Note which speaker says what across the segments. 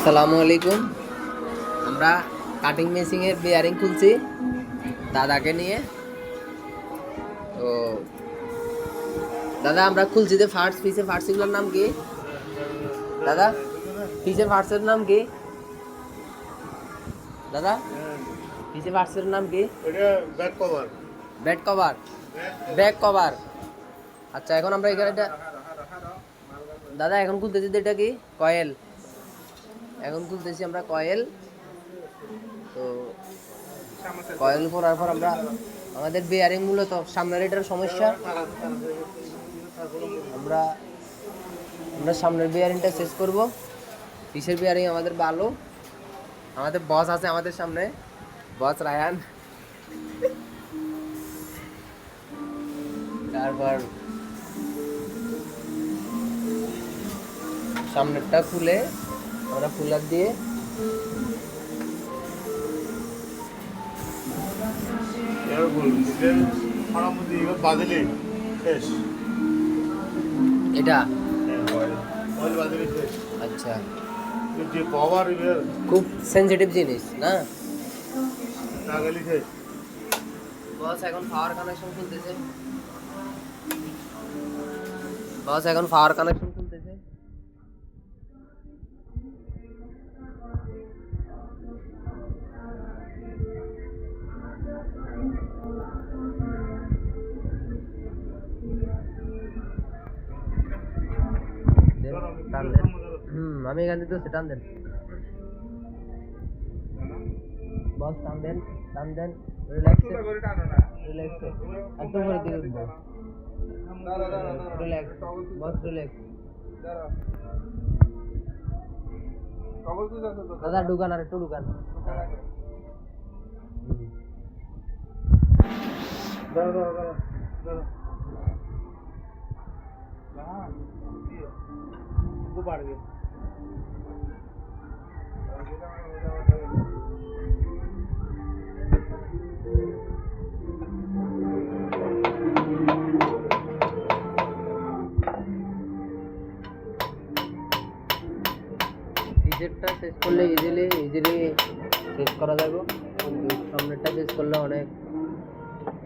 Speaker 1: আসসালামু আলাইকুম। আমরা কাটিং মেশিনের বেয়ারিং খুলছি দাদাকে নিয়ে। তো দাদা আমরা খুলছি যে ফার্স্ট পিসের ফার্স্টগুলোর নাম কি? দাদা পিসের ফার্স্টের নাম কি? দাদা পিসের ফার্স্টের নাম কি?
Speaker 2: Back cover
Speaker 1: back cover back cover আচ্ছা এখন আমরা এখানে দাদা এখন খুলতেছি এটা কি? কয়েল এখন খুলতেছি আমরা কয়েল। তো কয়েল করার পর আমরা আমাদের বেয়ারিং মূলত সামনের এটার সমস্যা। আমরা আমরা সামনের বেয়ারিংটা শেষ করব। পিসের বেয়ারিং আমাদের ভালো আমাদের বস আছে আমাদের সামনে। Boss Ryan. তারপর সামনেরটা খুলে আমরা ফুলার দিয়ে
Speaker 2: এটা?
Speaker 1: আচ্ছা। খুব সেনসিটিভ জিনিস, না? বস, এখন পাওয়ার কানেকশন খুলতেছে। বস, এখন পাওয়ার কানেকশন টান দেন। হুম আমি এখান থেকে টান দেন বস টান দেন টান দেন রিল্যাক্স রিল্যাক্স দাদা, ঢুকান আর একটু ঢুকান।
Speaker 2: দাঁড়া দাঁড়া দাঁড়া দাঁড়া খুব বাড়বে।
Speaker 1: পিছেরটা শেষ করলে ইজিলি ইজিলি শেষ করা যাবে। সামনেরটা শেষ করলে অনেক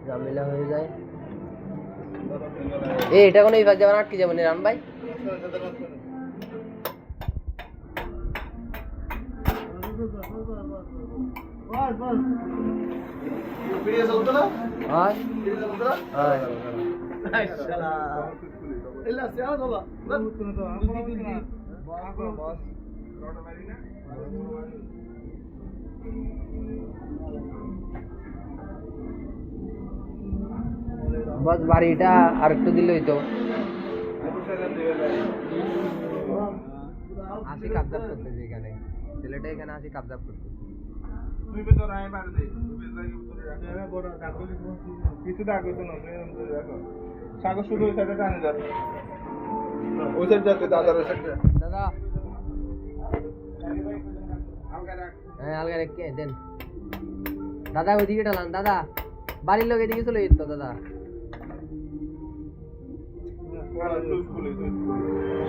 Speaker 1: ঝামেলা হয়ে যায়। এ, এটা কোনো এই যাবেন আটকে যাবেন রান ভাই? বস বাড়িটা আর একটু দিলে হইতো আসি কাবজাব করতেছে এখানে। ছেলেটা এখানে আসি কাবজাব করতেছে
Speaker 2: কিছু দেখো তো না দেখো সাগর শুধু ওই সাইডে টানে যাবে। ওই সাইড যাচ্ছে দাদার ওই সাইডে।
Speaker 1: দাদা। হ্যাঁ আলগা রেখে দেন। দাদা ওইদিকে টালান দাদা। বাড়ির লোক এদিকে চলে যেত দাদা।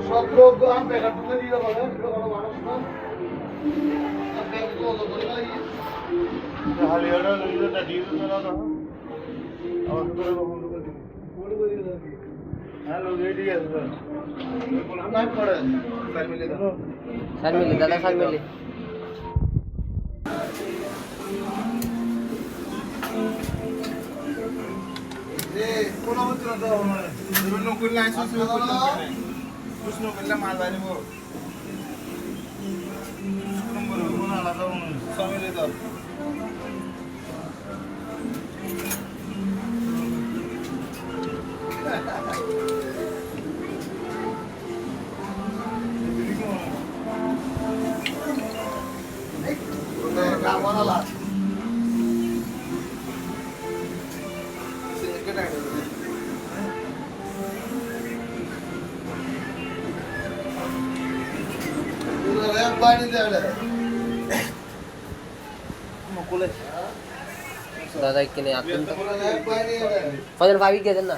Speaker 2: সব লোক আম বেকার দিয়ে বলে। মানুষ না
Speaker 1: স্যার মিলি দাদা স্যার মিলি
Speaker 2: কোন করলে আইসো করলে মাল বাইরে বল নম্বর কোন আলাদা সামিলে দাও
Speaker 1: দাদা কিনে আসুন তো ফজল ভাবি কে দেন না